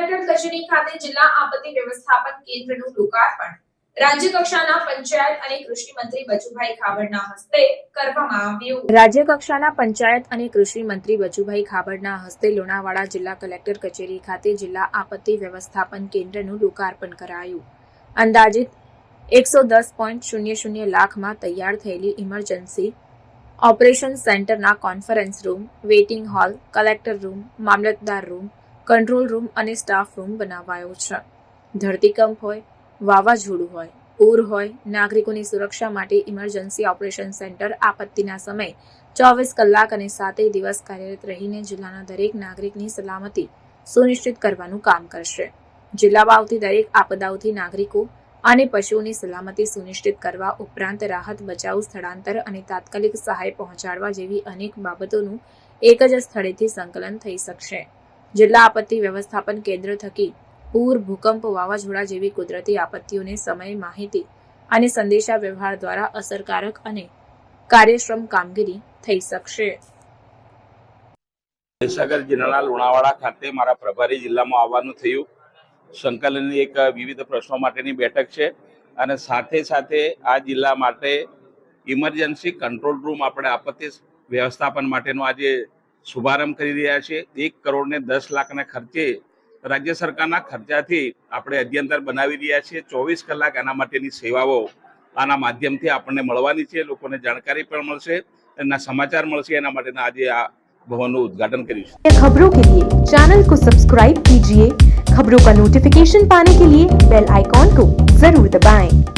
Collector કચેરી ખાતે જિલ્લા આપત્તિ વ્યવસ્થાપન કેન્દ્રનું લોકાર્પણ રાજ્ય કક્ષાના પંચાયત અને કૃષિ મંત્રી બચુભાઈ ખાબડના હસ્તે કરવામાં જિલ્લા કલેક્ટર કચેરી ખાતે જિલ્લા આપત્તિ વ્યવસ્થાપન કેન્દ્રનું લોકાર્પણ કરાયું. અંદાજિત એકસો દસ પોઈન્ટ શૂન્ય શૂન્ય લાખમાં તૈયાર થયેલી ઇમરજન્સી, ઓપરેશન સેન્ટરના conference room, waiting hall, collector room, Mamlatdar room control room અને સ્ટાફ રૂમ બનાવાયો છે. ધરતીકંપ હોય, વાવાઝોડું હોય, પૂર હોય, નાગરિકોની સુરક્ષા માટે ઇમરજન્સી ઓપરેશન સેન્ટર આપત્તિના સમયે ચોવીસ કલાક અને સાતેય દિવસ કાર્યરત રહીને જિલ્લાના દરેક નાગરિકની સલામતી સુનિશ્ચિત કરવાનું કામ કરશે. જિલ્લામાં આવતી દરેક આપદાઓથી નાગરિકો અને પશુઓની સલામતી સુનિશ્ચિત કરવા ઉપરાંત રાહત બચાવ સ્થળાંતર અને તાત્કાલિક સહાય પહોંચાડવા જેવી અનેક બાબતોનું એક જ સ્થળેથી સંકલન થઈ શકશે. જિલ્લા આપત્તિ વ્યવસ્થાપન કેન્દ્ર થકી પૂર, ભૂકંપ, વાવાઝોડા જેવી કુદરતી આપત્તિઓને સમય, માહિતી અને સંદેશા વ્યવહાર દ્વારા અસરકારક અને કાર્યક્ષમ કામગીરી થઈ શકશે. મહીસાગર જિલ્લાના લુણાવાડા ખાતે મારા પ્રભારી જિલ્લામાં આવવાનું થયું. સંકલનની એક વિવિધ પ્રશ્નો માટેની બેઠક છે અને સાથે સાથે આ જિલ્લા માટે ઇમરજન્સી કંટ્રોલ રૂમ આપણે આપત્તિ વ્યવસ્થાપન માટેનું આજે શુભારંભ કરી રહ્યા છીએ એક કરોડ ને દસ લાખના ખર્ચે રાજ્ય સરકારના ખર્ચાથી આપણે અધ્યંતર બનાવી રહ્યા છીએ ચોવીસ કલાક આના માટેની સેવાઓ આના માધ્યમથી આપણને મળવાની છે લોકોને જાણકારી પણ મળશે એના સમાચાર મળશે એના માટેના આજે આ ભવનનું ઉદ્ઘાટન કર્યું છે खबरों के लिए चैनल को सब्सक्राइब कीजिए खबरों का नोटिफिकेशन पाने के लिए बेल आइकॉन को जरूर दबाएं।